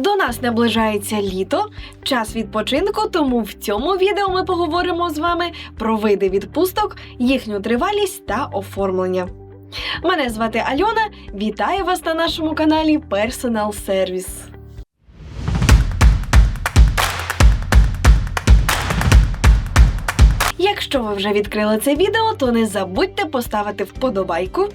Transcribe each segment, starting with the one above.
До нас наближається літо, час відпочинку, тому в цьому відео ми поговоримо з вами про види відпусток, їхню тривалість та оформлення. Мене звати Альона. Вітаю вас на нашому каналі Personal Service. Якщо ви вже відкрили це відео, то не забудьте поставити вподобайку.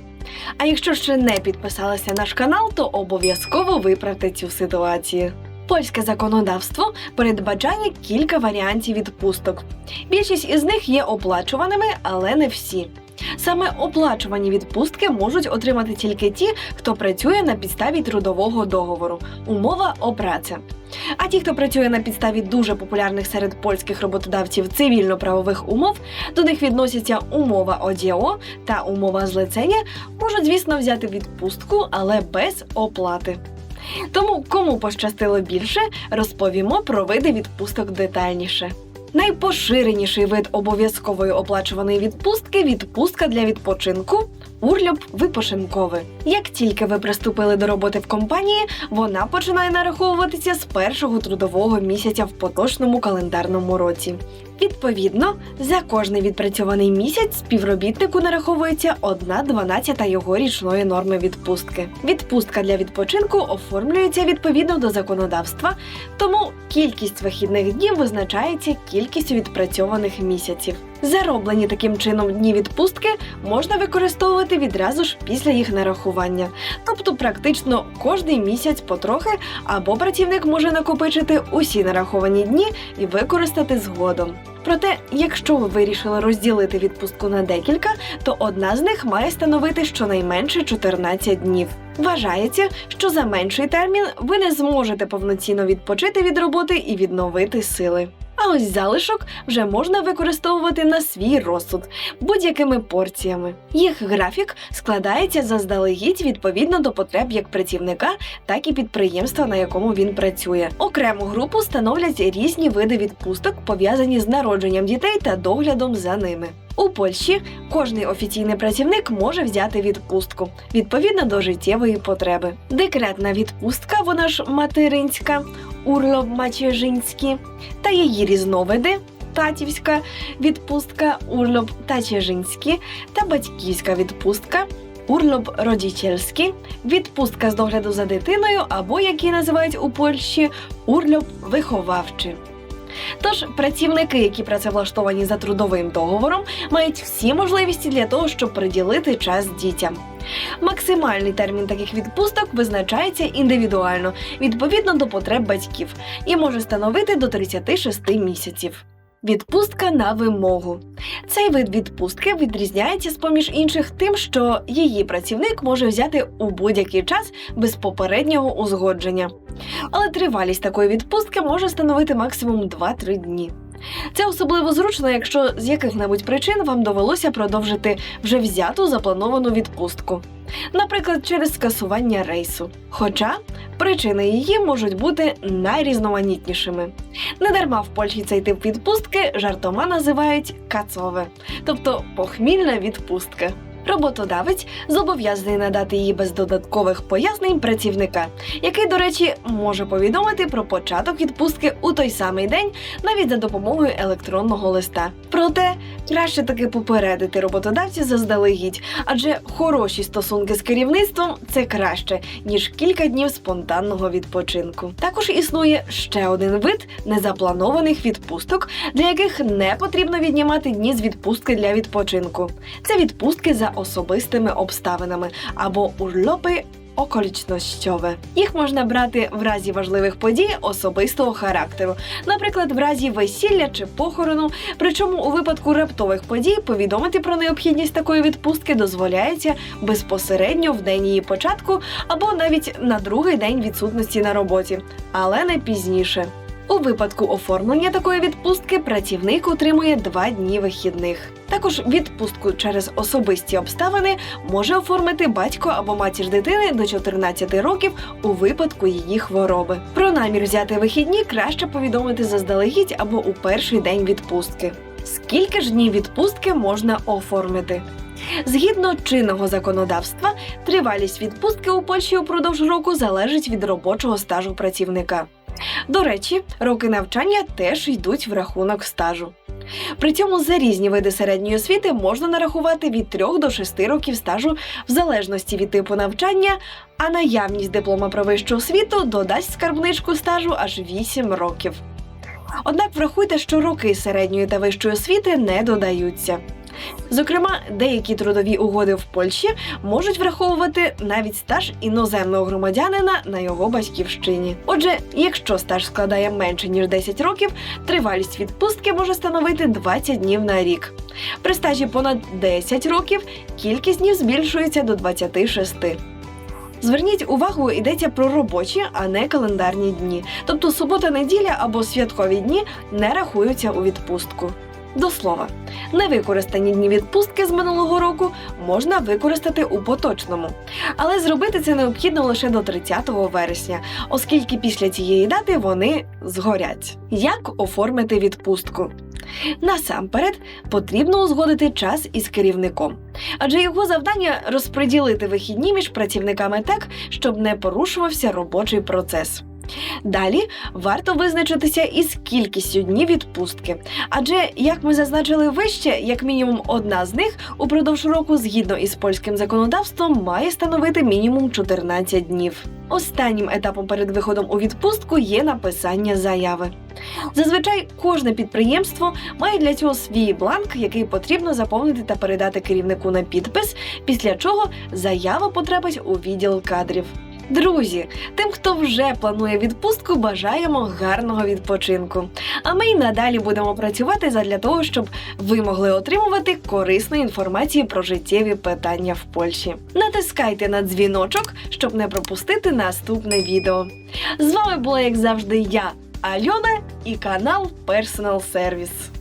А якщо ще не підписалися на наш канал, то обов'язково виправте цю ситуацію. Польське законодавство передбачає кілька варіантів відпусток. Більшість із них є оплачуваними, але не всі. Саме оплачувані відпустки можуть отримати тільки ті, хто працює на підставі трудового договору. Умова о праця. А ті, хто працює на підставі дуже популярних серед польських роботодавців цивільно-правових умов, до них відносяться умова ОДІО та умова злицення, можуть, звісно, взяти відпустку, але без оплати. Тому, кому пощастило більше, розповімо про види відпусток детальніше. Найпоширеніший вид обов'язкової оплачуваної відпустки відпустка для відпочинку. Урльоп випошинковий. Як тільки ви приступили до роботи в компанії, вона починає нараховуватися з першого трудового місяця в поточному календарному році. Відповідно, за кожний відпрацьований місяць співробітнику нараховується одна дванадцята його річної норми відпустки. Відпустка для відпочинку оформлюється відповідно до законодавства, тому кількість вихідних днів визначається кількістю відпрацьованих місяців. Зароблені таким чином дні відпустки можна використовувати відразу ж після їх нарахування, тобто практично кожний місяць потрохи, або працівник може накопичити усі нараховані дні і використати згодом. Проте, якщо ви вирішили розділити відпустку на декілька, то одна з них має становити щонайменше 14 днів. Вважається, що за менший термін ви не зможете повноцінно відпочити від роботи і відновити сили. А ось залишок вже можна використовувати на свій розсуд будь-якими порціями. Їх графік складається заздалегідь відповідно до потреб як працівника, так і підприємства, на якому він працює. Окрему групу становлять різні види відпусток, пов'язані з народженням дітей та доглядом за ними. У Польщі кожний офіційний працівник може взяти відпустку відповідно до життєвої потреби. Декретна відпустка, вона ж материнська, урлоб мачежинський, та її різновиди. Татівська відпустка, урлоб тачежинський та батьківська відпустка, урлоб родічельський, відпустка з догляду за дитиною або, як її називають у Польщі, урлоб виховавчий. Тож працівники, які працевлаштовані за трудовим договором, мають всі можливості для того, щоб приділити час дітям. Максимальний термін таких відпусток визначається індивідуально відповідно до потреб батьків і може становити до 36 місяців. Відпустка на вимогу. Цей вид відпустки відрізняється з поміж інших тим, що її працівник може взяти у будь-який час без попереднього узгодження. Але тривалість такої відпустки може становити максимум 2-3 дні. Це особливо зручно, якщо з яких-небудь причин вам довелося продовжити вже взяту заплановану відпустку, наприклад, через скасування рейсу. Хоча причини її можуть бути найрізноманітнішими. Недарма в Польщі цей тип відпустки жартома називають кацове, тобто похмільна відпустка. Роботодавець зобов'язаний надати її без додаткових пояснень працівника, який, до речі, може повідомити про початок відпустки у той самий день, навіть за допомогою електронного листа. Проте краще таки попередити роботодавця заздалегідь, адже хороші стосунки з керівництвом це краще ніж кілька днів спонтанного відпочинку. Також існує ще один вид незапланованих відпусток, для яких не потрібно віднімати дні з відпустки для відпочинку. Це відпустки за особистими обставинами або урлопи околічностьове. Їх можна брати в разі важливих подій особистого характеру, наприклад, в разі весілля чи похорону. Причому у випадку раптових подій повідомити про необхідність такої відпустки дозволяється безпосередньо в день її початку або навіть на другий день відсутності на роботі, але не пізніше. У випадку оформлення такої відпустки працівник отримує два дні вихідних. Також відпустку через особисті обставини може оформити батько або матір дитини до 14 років у випадку її хвороби. Про намір взяти вихідні краще повідомити заздалегідь або у перший день відпустки. Скільки ж днів відпустки можна оформити? Згідно чинного законодавства, тривалість відпустки у Польщі упродовж року залежить від робочого стажу працівника. До речі, роки навчання теж йдуть в рахунок стажу. При цьому за різні види середньої освіти можна нарахувати від 3 до 6 років стажу в залежності від типу навчання, а наявність диплома про вищу освіту додасть скарбничку стажу аж 8 років. Однак врахуйте, що роки середньої та вищої освіти не додаються. Зокрема, деякі трудові угоди в Польщі можуть враховувати навіть стаж іноземного громадянина на його батьківщині. Отже, якщо стаж складає менше ніж 10 років, тривалість відпустки може становити 20 днів на рік. При стажі понад 10 років кількість днів збільшується до 26. Зверніть увагу, йдеться про робочі, а не календарні дні. Тобто субота, неділя або святкові дні не рахуються у відпустку. До слова, невикористані дні відпустки з минулого року можна використати у поточному, але зробити це необхідно лише до 30 вересня, оскільки після цієї дати вони згорять. Як оформити відпустку? Насамперед потрібно узгодити час із керівником, адже його завдання розподілити вихідні між працівниками так, щоб не порушувався робочий процес. Далі варто визначитися із кількістю днів відпустки, адже, як ми зазначили вище, як мінімум одна з них упродовж року, згідно із польським законодавством, має становити мінімум 14 днів. Останнім етапом перед виходом у відпустку є написання заяви. Зазвичай кожне підприємство має для цього свій бланк, який потрібно заповнити та передати керівнику на підпис, після чого заява потрапить у відділ кадрів. Друзі, тим, хто вже планує відпустку, бажаємо гарного відпочинку. А ми й надалі будемо працювати задля того, щоб ви могли отримувати корисну інформацію про життєві питання в Польщі. Натискайте на дзвіночок, щоб не пропустити наступне відео. З вами була, як завжди, я, Альона і канал Personal Service.